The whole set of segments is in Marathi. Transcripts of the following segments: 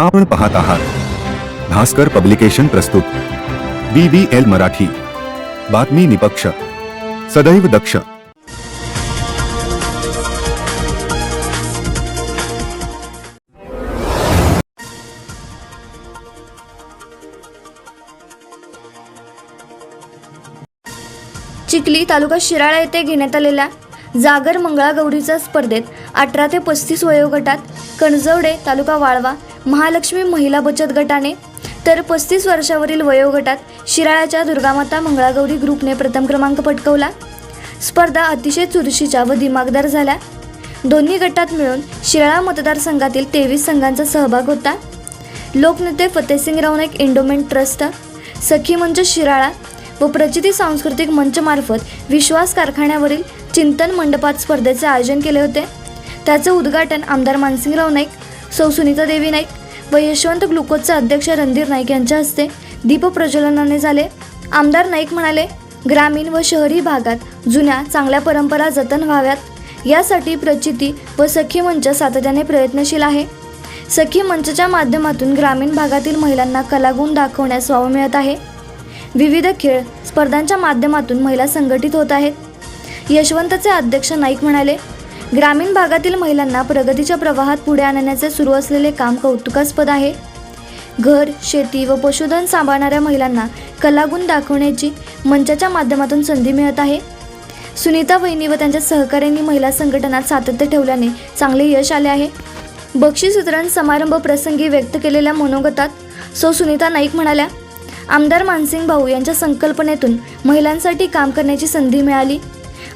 आपण पाहत आहात. भास्कर पब्लिकेशन प्रस्तुत. B B L Marathi. बातमी निपक्ष. सदैव दक्ष. चिखली तालुका शिराळा येथे घेण्यात आलेल्या जागर मंगळागौरीच्या स्पर्धेत अठरा ते पस्तीस वयोगटात कणजवडे तालुका वाळवा महालक्ष्मी महिला बचत गटाने तर पस्तीस वर्षावरील वयोगटात शिराळ्याच्या दुर्गामाता मंगळागौरी ग्रुपने प्रथम क्रमांक पटकवला. स्पर्धा अतिशय चुरशीच्या व दिमागदार झाल्या. दोन्ही गटात मिळून शिराळा मतदारसंघातील तेवीस संघांचा सहभाग होता. लोकनेते फतेहसिंग नाईक एंडोमेंट ट्रस्ट सखी मंच शिराळा व प्रचिती सांस्कृतिक मंचमार्फत विश्वास कारखान्यावरील चिंतन मंडपात स्पर्धेचे आयोजन केले होते. त्याचं उद्घाटन आमदार मानसिंगराव नाईक सौ सुनीता देवी नाईक व यशवंत ग्लुकोजचे अध्यक्ष रणधीर नाईक यांच्या हस्ते दीपप्रज्वलनाने झाले. आमदार नाईक म्हणाले ग्रामीण व शहरी भागात जुन्या चांगल्या परंपरा जतन व्हाव्यात. यासाठी प्रचिती व सखी मंच सातत्याने प्रयत्नशील आहे. सखी मंचच्या माध्यमातून ग्रामीण भागातील महिलांना कलागुण दाखवण्यास वाव मिळत आहे. विविध खेळ स्पर्धांच्या माध्यमातून महिला संघटित होत आहेत. यशवंतचे अध्यक्ष नाईक म्हणाले ग्रामीण भागातील महिलांना प्रगतीच्या प्रवाहात पुढे आणण्याचे सुरू असलेले काम कौतुकास्पद आहे. घर शेती व पशुधन सांभाळणाऱ्या महिलांना कलागुण दाखवण्याची मंचाच्या माध्यमातून संधी मिळत आहे. सुनीता वहिनी व त्यांच्या सहकाऱ्यांनी महिला संघटनात सातत्य ठेवल्याने चांगले यश आले आहे. बक्षीस वितरण समारंभ प्रसंगी व्यक्त केलेल्या मनोगतात सो सुनीता नाईक म्हणाल्या आमदार मानसिंग भाऊ यांच्या संकल्पनेतून महिलांसाठी काम करण्याची संधी मिळाली.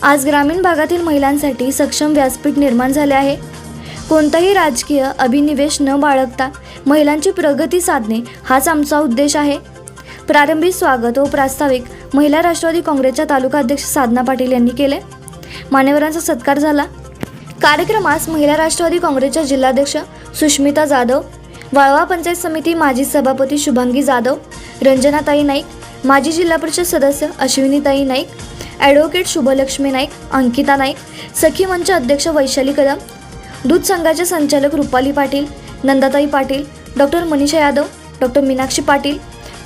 आज ग्रामीण भागातील महिलांसाठी सक्षम व्यासपीठ निर्माण झाले आहे. कोणताही राजकीय अभिनिवेश न बाळगता महिलांची प्रगती साधणे हाच आमचा उद्देश आहे. प्रारंभी स्वागत व प्रास्ताविक महिला राष्ट्रवादी काँग्रेसच्या तालुका अध्यक्ष साधना पाटील यांनी केले. मान्यवरांचा सत्कार झाला. कार्यक्रमास महिला राष्ट्रवादी काँग्रेसच्या जिल्हाध्यक्ष सुष्मिता जाधव वाळवा पंचायत समिती माजी सभापती शुभांगी जाधव रंजनाताई नाईक माजी जिल्हा परिषद सदस्य अश्विनीताई नाईक ॲडव्होकेट शुभलक्ष्मी नाईक अंकिता नाईक सखी मंच अध्यक्ष वैशाली कदम दूध संघाचे संचालक रुपाली पाटील नंदाताई पाटील डॉक्टर मनीषा यादव डॉक्टर मीनाक्षी पाटील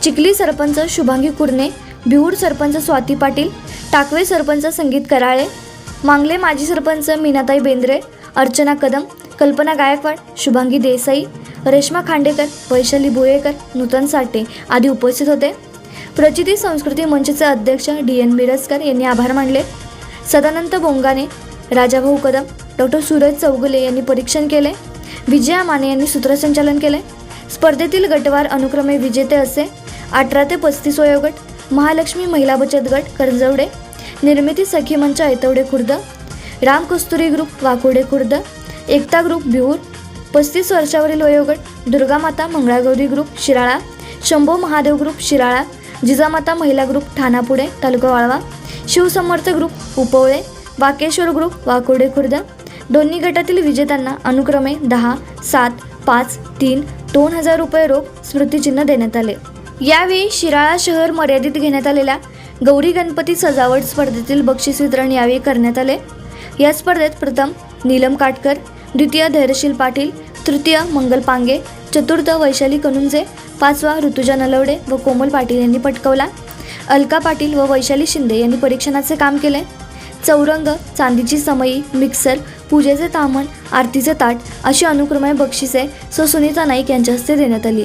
चिखली सरपंच शुभांगी कुरणे बिहूर सरपंच स्वाती पाटील टाकवे सरपंच संगीत कराळे मांगले माजी सरपंच मीनाताई बेंद्रे अर्चना कदम कल्पना गायकवाड शुभांगी देसाई रेश्मा खांडेकर वैशाली भोयेकर नूतन साठे आदी उपस्थित होते. प्रचिती संस्कृती मंचचे अध्यक्ष डी एन मिरजकर यांनी आभार मानले. सदानंद बोंगाने राजाभाऊ कदम डॉक्टर सूरज चौगुले यांनी परीक्षण केले. विजया माने यांनी सूत्रसंचालन केले. स्पर्धेतील गटवार अनुक्रमे विजेते असे अठरा ते पस्तीस वयोगट महालक्ष्मी महिला बचत गट करजवडे निर्मिती सखी मंच ऐतवडे खुर्द राम कस्तुरी ग्रुप वाकोडे खुर्द एकता ग्रुप बिहूर पस्तीस वर्षावरील वयोगट दुर्गामाता मंगळागौरी ग्रुप शिराळा शंभो महादेव ग्रुप शिराळा जिजामाता महिला group Thanapude taluka Walwa. Shivsamarth group Upavale Wakeshwar group Wakode Khurd. दोन्ही गटातील विजेत्यांना अनुक्रमे दहा सात पाच तीन दोन हजार रुपये रोख स्मृतिचिन्ह देण्यात आले. यावेळी शिराळा शहर मर्यादित घेण्यात आलेल्या गौरी गणपती सजावट स्पर्धेतील बक्षीस वितरण यावेळी करण्यात आले. या स्पर्धेत प्रथम नीलम काटकर द्वितीय धैर्यशील पाटील तृतीय मंगल पांगे चतुर्थ वैशाली कनुंजे पाचवा ऋतुजा नलवडे व कोमल पाटील यांनी पटकवला. अलका पाटील व वैशाली शिंदे यांनी परीक्षणाचे काम केले. चौरंग चांदीची समई मिक्सर पूजेचे तामण आरतीचे ताट अशी अनुक्रमे बक्षिसे सो सुनीता नाईक यांच्या हस्ते देण्यात आली.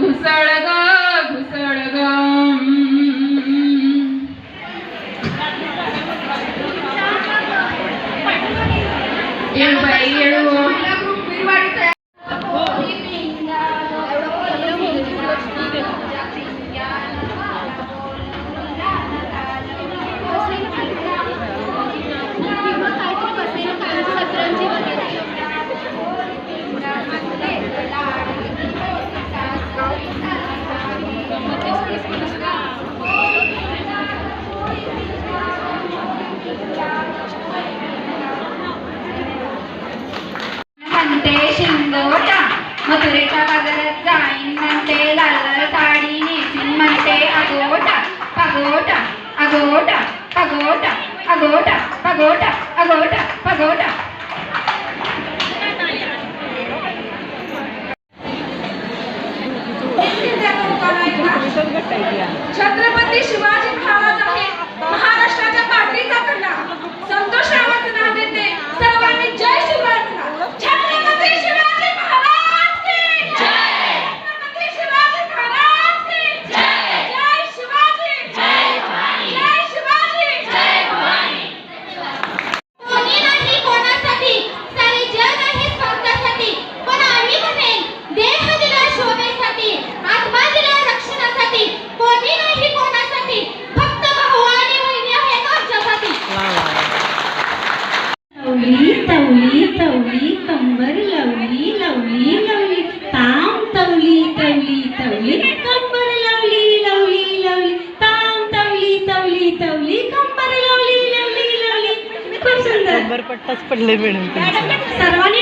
घुसळ ग घुसळ ग येळू बाई येळू પાછા પાછા હટા છત્રપતિ શિવાજી पडले सर्वांनी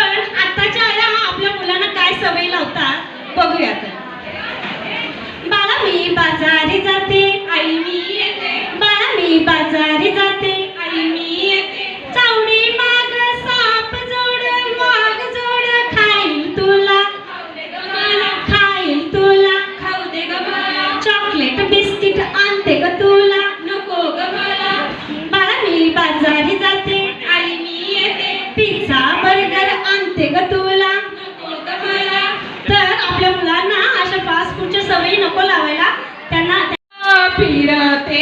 सवय लावतात बघूया तर. बाळा मी बाजारी जाते आई मी येते. बाळा मी बाजारी जाते सवयी नको लावायला. त्यांना फिरते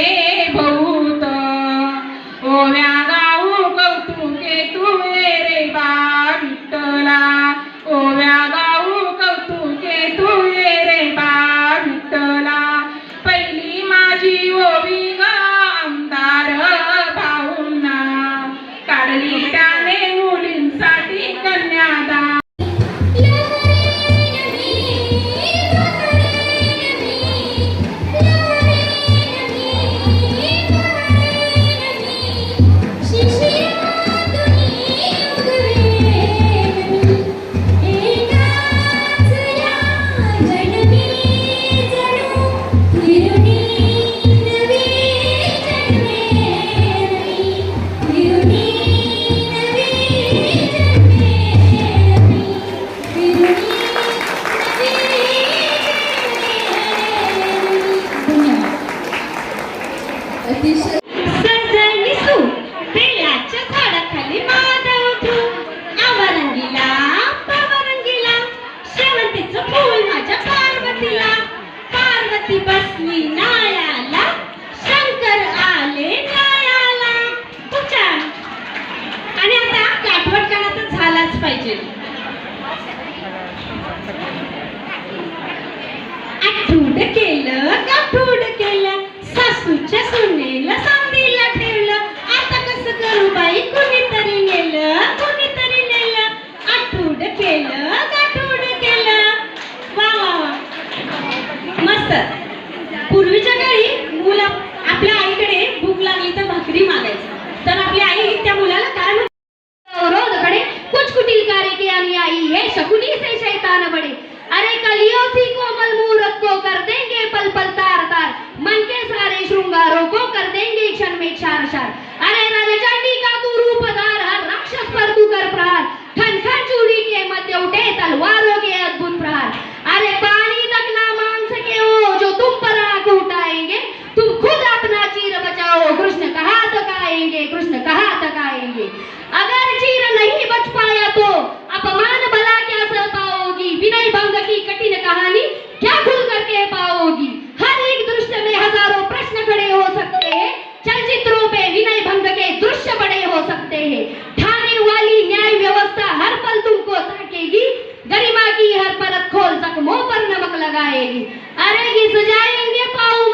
खोल पर नमक लगाएगी। अरे घिस जाएंगे पाऊ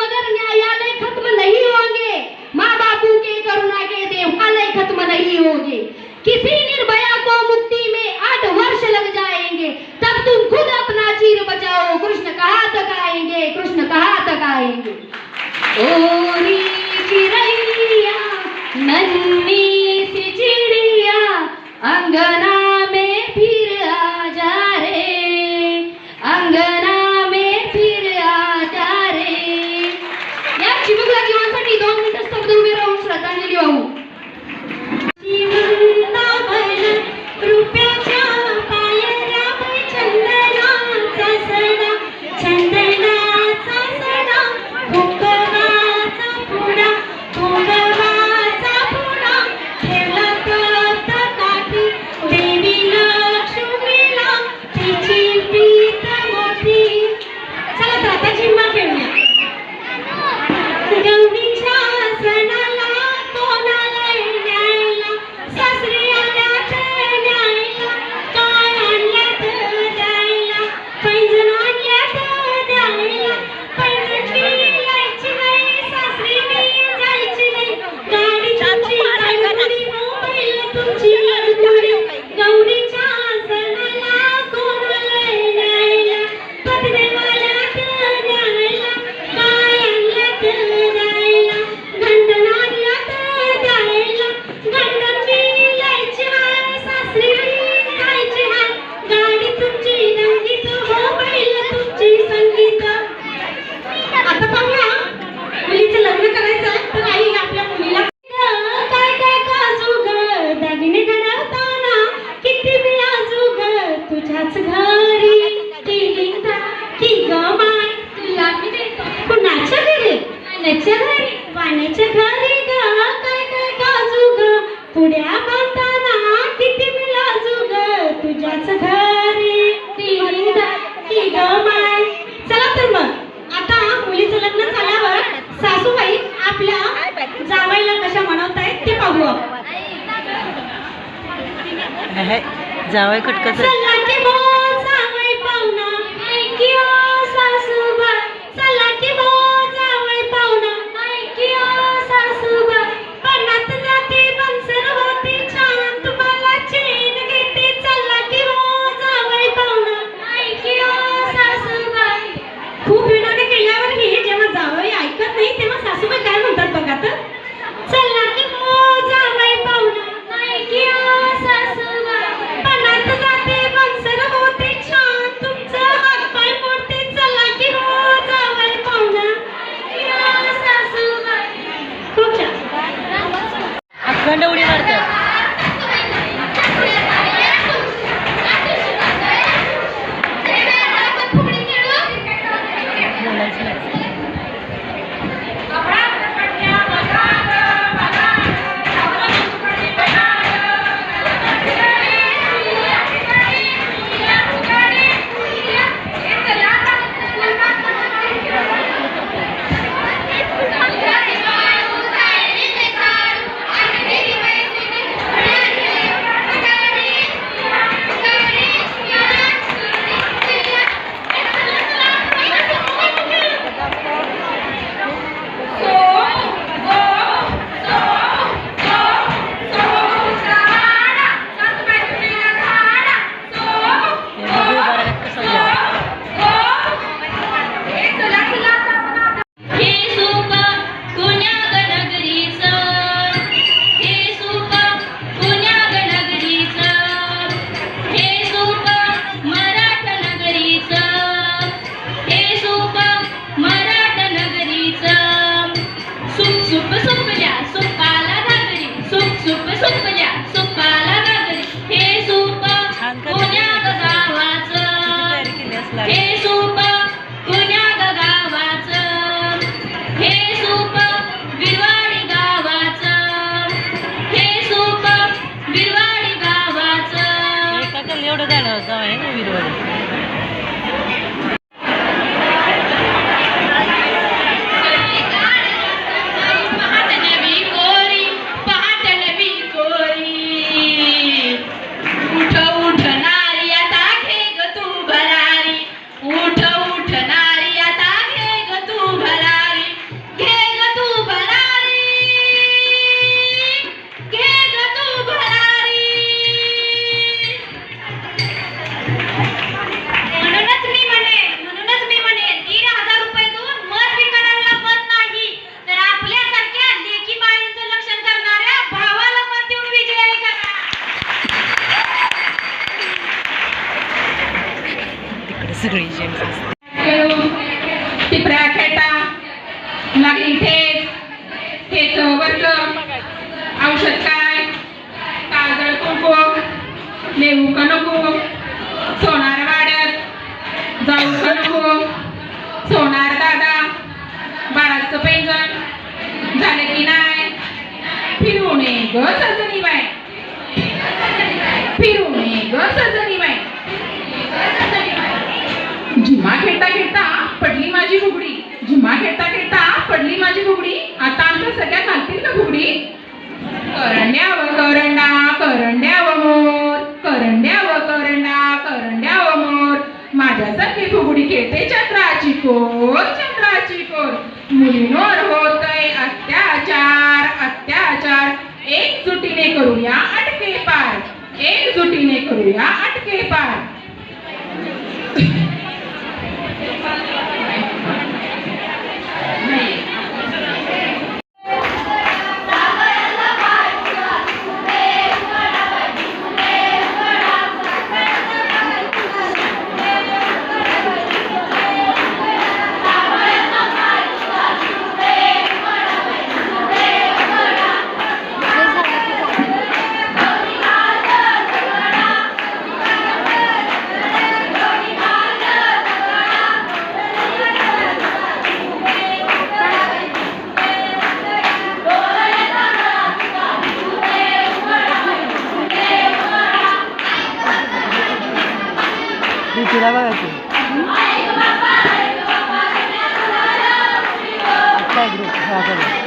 सगळी जेम्स असते. टिपऱ्या खेळता लागली ठेच ठेच वरच औषध काय? काजळ कुंकू लेऊ का नको सोनार वाड्यात जाऊ का नको सोनार दादा बाळाचं पैंजण झालं की नाही? फिरू ये ग सजनी बाय फिरू ये ग सजनी पडली माझी फुगडी झिम्मा खेळता खेळता पडली माझी फुगडी आता आमच्या सगळ्या घालतील का फुगडी करंड्याव करंडा करंड्याव मोर. करंड्याव करंडा करंड्याव मोर. माझ्यासारखी फुगडी खेळते चंद्राची कोर चंद्राची कोर. मुलींवर होतय अत्याचार अत्याचार. एकजुटीने करूया अटके पार. एकजुटीने करूया अटके पार. आजचा ग्रुप हा बघा अखंड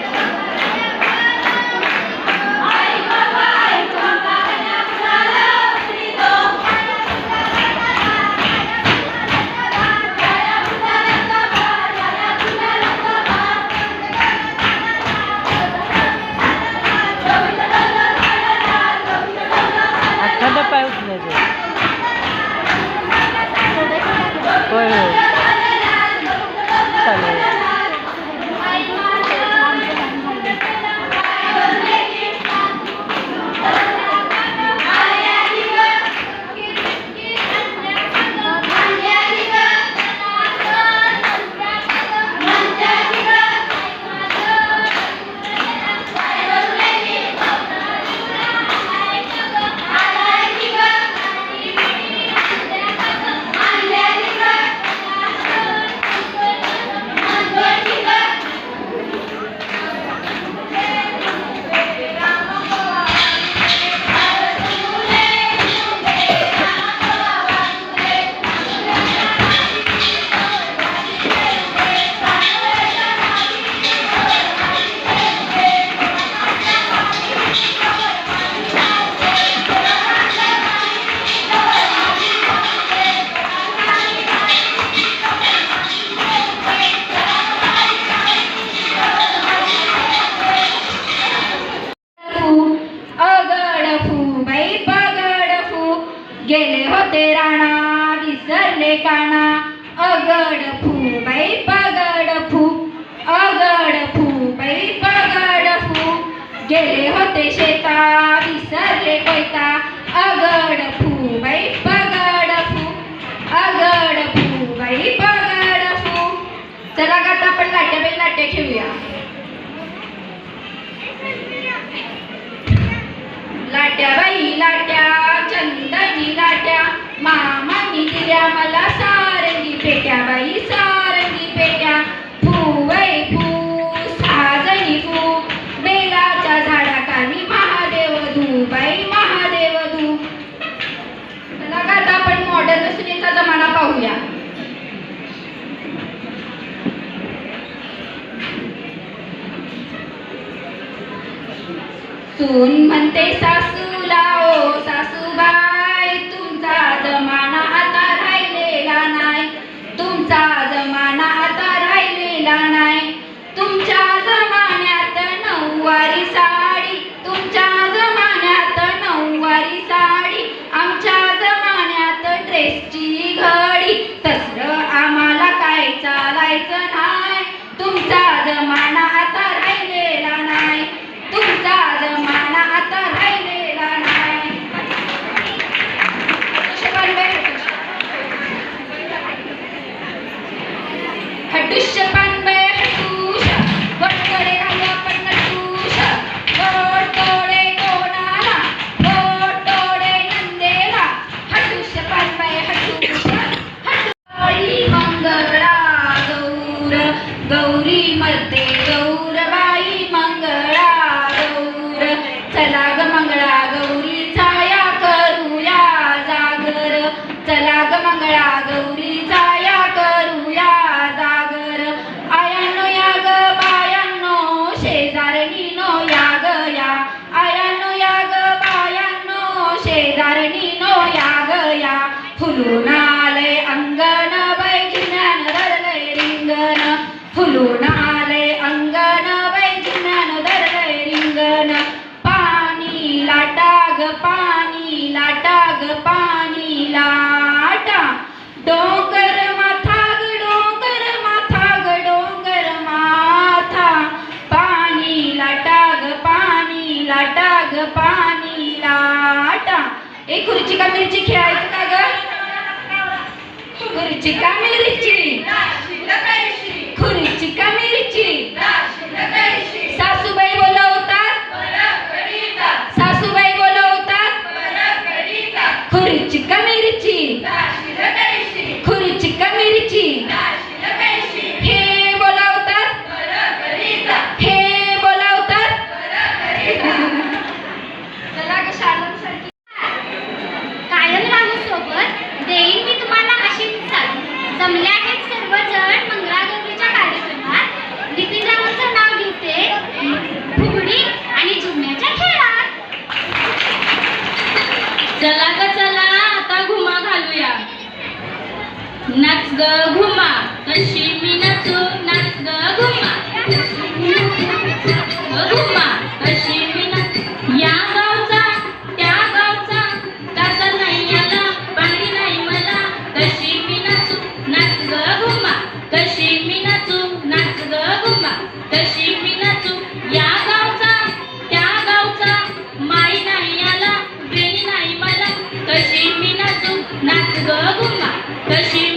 नाट्यबाई नाट्य खेळूया लाट्या बाई लाट्या चंदनी लाट्या मामांनी दिल्या मला सा सासून म्हणते सासूला ओ सासूबा मिरची का मिरची खेळायची का ग? मिरची का मिरची? 能行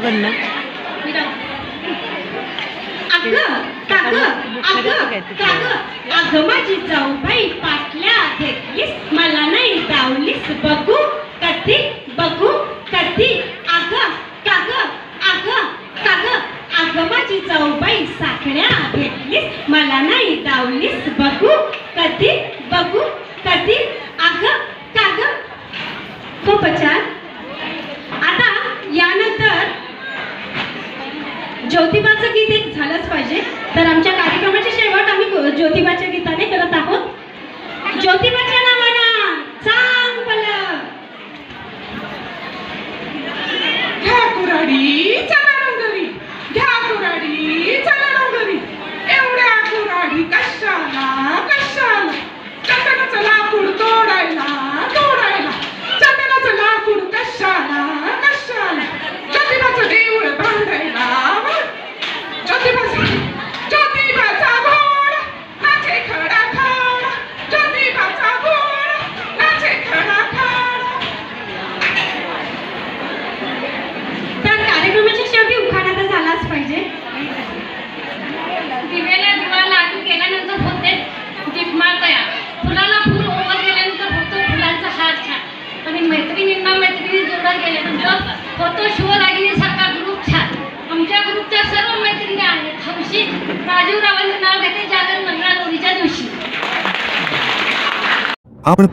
म्हणणं अगं माझी जाऊबाई पाटल्या घेतलीस मला नाही दावलीस बघू कधी बघू कधी. अगं कागं अगं कागं अगं माझी जाऊबाई साखळ्या घेतलीस मला नाही दावलीस बघू कधी बघू कधी. अगं कागं खूपचार आता ज्योतिबाचं गीत एक झालंच पाहिजे. तर आमच्या कार्यक्रमाची शेवट आम्ही ज्योतिबाच्या गीताने करत आहोत. ज्योतिबाच्या नावानं चांग पलक घ्या कुराडी चला डोंगरी. घ्या कुराडी चला डोंगरी. एवढ्या कुराडी कशाला कशाला? कसं चला.